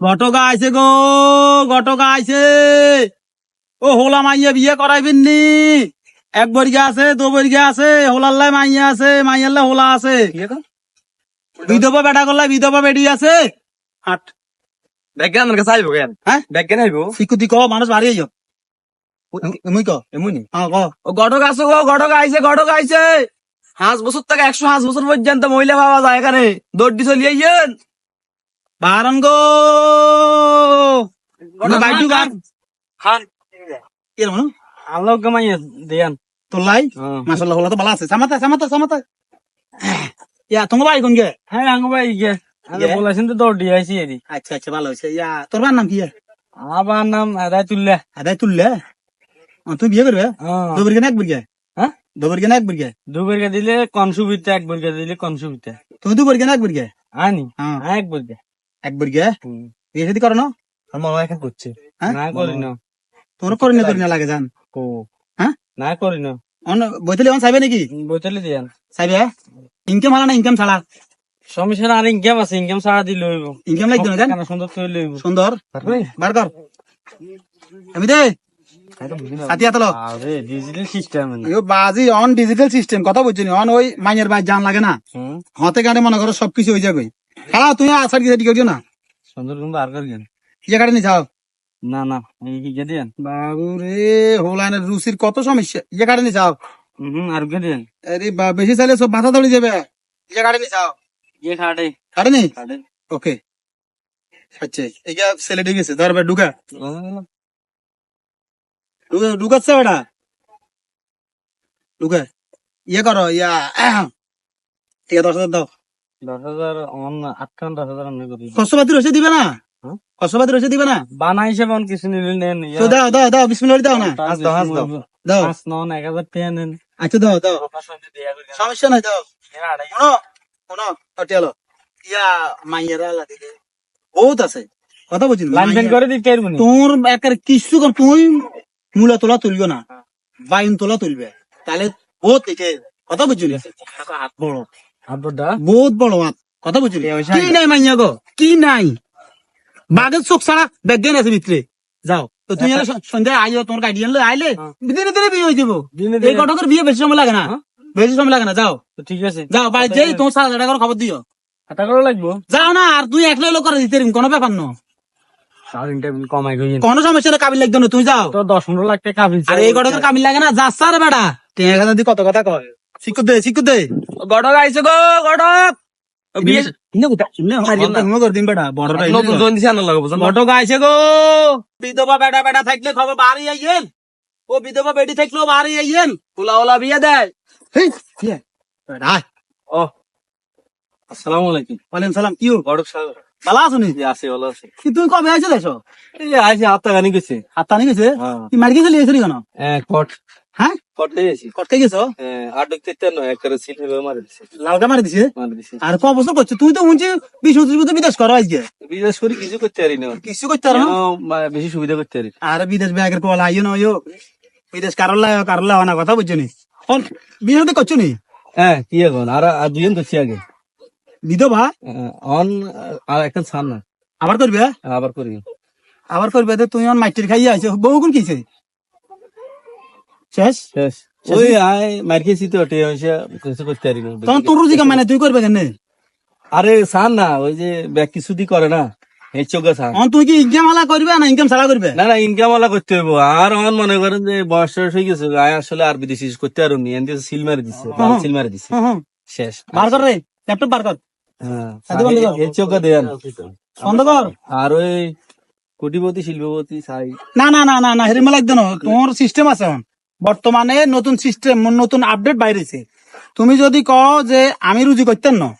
ঘটকা আইছে গো ঘটকা আইছে। ও হোলা মাইয়া বিয়ে করাইবেন নি। এক বর্গা আছে দু বর্গা আছে হোলাল্লাই মাইয়া আছে মাইয়াল্লাই হোলা আছে। বিধবা বেটা করলাই বিধবা বেডি আছে। ব্যাগ আমার কাছে আইবো কেন? হ্যাঁ? কেন আইবো? সিকুতি ক মানুষ যাও মুই ক। এমনি? হ্যাঁ ক। ঘটক আছে গো ঘটক আইছে ঘটক আইছে। হাঁস বছর থেকে একশো হাঁস বছর পর্যন্ত মহিলা পাওয়া যায় এখানে। দৌড়ি চলিয়ে বারন গো বাইটু গান? খান। কি রে মানু? আল্লাহ কামাইয়া দেয়ান। তোলাই মাসাল্লাহ হোলা তো ভালো আছে। সামাতা সামাতা সামাতা। ইয়া তোমার বাড়ি কোন গে? হ্যাঁ আঙ্গ ভাই আমি ইয়ে? বলেছেন তো দৌড়ি আইছি এদি আচ্ছা আচ্ছা ভালো হয়েছে। ইয়া তোর বার নাম কি আমার নাম আদায় তুল্লা আদায় তুললে ও, তুই বিয়ে করবে? দু বর্গে না এক বর্গে হ্যাঁ? দু বর্গে না এক বর্গে দু বর্গা দিলে কনসুবিতে এক বর্গা দিলে কনসুবিতে। তুমি দু বর্গে না এক বর্গে আনি হ্যাঁ এক বর্গা এক বর্গে বিয়ে শাদি করো না? মনে এখন করছে। হ্যাঁ? না করি না। তোর করি না করি না লাগে জান। ও হ্যাঁ? না করি না। অন বইতলে অন চাইবে নাকি? বোতলে দিয়ান চাইবে? ইনকাম হালা না ইনকাম ছাড়া সমস্যা আর ইনকাম আছে ইনকাম ছাড়া দিলে হইব ইনকাম লাগবে না জান? সুন্দর তুই লইব? সুন্দর? বার কর? আমি দে। ডিজিটাল সিস্টেম বাজি অন ডিজিটাল সিস্টেম কথা বুঝছি অন ওই মাইনের বাই জান লাগে না। হতে গাড়ি মনে করো সবকিছু হয়ে যাবে। খেলা তুই আসার কি করিও না। সুন্দর কিন্তু বার করি ইয়ে গাড়ি নি যাও। না না এই কি কে দিয়ান বাবু রে হোলাইনের রুচির কত সমস্যা? ইয়ে গাড়ি নি যাও। হুম আর কে দিয়ান আরে বা বেশি চাইলে সব মাথা ধরে যাবে। ইয়ে গাড়ি নি যাও। ইয়ে খাটে গাড়ি নি? খাটে ওকে। আচ্ছা এইটা ছেলে ঠিক আছে ধর ঢুকা। ঢুকা ঢুকাচ্ছে বেটা। ঢুকা। ইয়ে করো ইয়া ঠিক আছে দশ হাজার দাও। দশ হাজার অন আটখান দশ হাজার আমি করি কষ্টপাতি রসে দিবে না? হ্যাঁ? রসে দিবে না? বানা হিসেবে অন কিছু নিলে নেন তো দাও দাও দাও বিসমিল্লাহ দাও না। পাঁচ দাও পাঁচ দাও। দাও। পাঁচ নন এক হাজার টাকা নেন আচ্ছা দাও দাও। আপনার সঙ্গে দেয়া করি। সমস্যা নাই দাও। শোনো শোনো হটিয়ালো ইয়া মাইয়েরা লাগে বহুত আছে। কথা বলছি লাইন ফেন করে দিতে পারব তোর একের কিছু কর তুই মূলা তোলা তুলবে না। বাইন তোলা তুলবে। তাহলে বহুত কথা বুঝলি? হাত বড়। হাত বড়টা বহুত বড় হাত কথা বুঝলি? কি নাই মাইয়া গো? কি নাই? বাঘের চোখ ছাড়া ব্যাগ আছে ভিতরে। যাও। তো তুই সন্ধ্যায় আইও তোমার গাড়ি আনলে আইলে হ্যাঁ। দিনে দিনে বিয়ে হয়ে যাব। এই ঘটকের বিয়ে বেশি সময় লাগে না? বেশি সময় লাগে না। যাও। ঠিক আছে। যাও বাড়ি যাই তোমার সাত হাজার টাকার খবর দিও। হাতা করে লাগবো? যাও না আর তুই একলাই লোক করে দিতে পারিস, কোনো ব্যাপার না। সমস্যা কাবিল লাগবে না তুই যাও। তো দশ পনেরো লাখ টাকা কাবিল আর এই ঘটকের লাগে না যাস আর বেটা কত কথা কয়? শিক্ষু দে শিক্ষু দে। গড়ক আইছে গো গড়ক। বিধবা বেটা বেটা থাকলে খবর বাড়ি আইয়েন ও বিধবা বেটি থাকলেও বাড়ি আইয়েন ফুলা ওলা বিয়ে দেয়? ও আসসালামু আলাইকুম। ওয়ালাইকুম সালাম কি হো? গড়ক সাহেব ভালো আছো নি? আছে ভালো আছে। কবে আইছো এই আইছে হাতটা গানি গেছে। হাত টানি গেছে? কি মার্কি চলে কেন? হ্যাঁ আর ক বছর করছ? তুই তো শুনছি বিশ পঁচিশ বছর বিদেশ করো আজকে। বিশেষ করে কিছু করতে পারি না। কিছু করতে পারো না? কেন, মা- বেশি সুবিধা করতে পারি। আর বিদেশ ব্যাগের কল আইও না বিদেশ কারোর লাই কারোর লাই না কথা বুঝছ নি? অন করছ নি? হ্যাঁ কি এখন আর দুজন করছি আগে। বিধবা? অন আর একটা আবার করবে? আবার আবার করবে তুই অন মাইটির খাইয়ে আইছো। বহুগুণ কিছে শেষ শেষ ওই আয় মার খেয়েছি তো ওটি হয়েছে কিছু করতে পারি না তখন তোর রুজি মানে তুই করবে কেন আরে না ওই যে ব্যাগ কিছু দি করে না তুই কি ইনকাম হালা করবে না ইনকাম ছাড়া করবে? না না ইনকাম ওলা করতে হইব। আর আমার মনে করেন যে বয়স টয়স হয়ে গেছে আয় আসলে আর বিদেশি করতে পারো নি এনতে সিল মারি দিছে সিল মারি দিছে। হুম, হুম। শেষ। বার কর রে ল্যাপটপ বার কর। হ্যাঁ। সাথে বন্ধ কর। এই চোখে দেন। বন্ধ কর। আর ওই কোটিপতি শিল্পপতি সাই। না না না না না হেরিমা লাগবে না তোমার সিস্টেম আছে এখন। বর্তমানে নতুন সিস্টেম নতুন আপডেট বাইরেছে। তুমি যদি কও যে আমি রুজি করতেন না।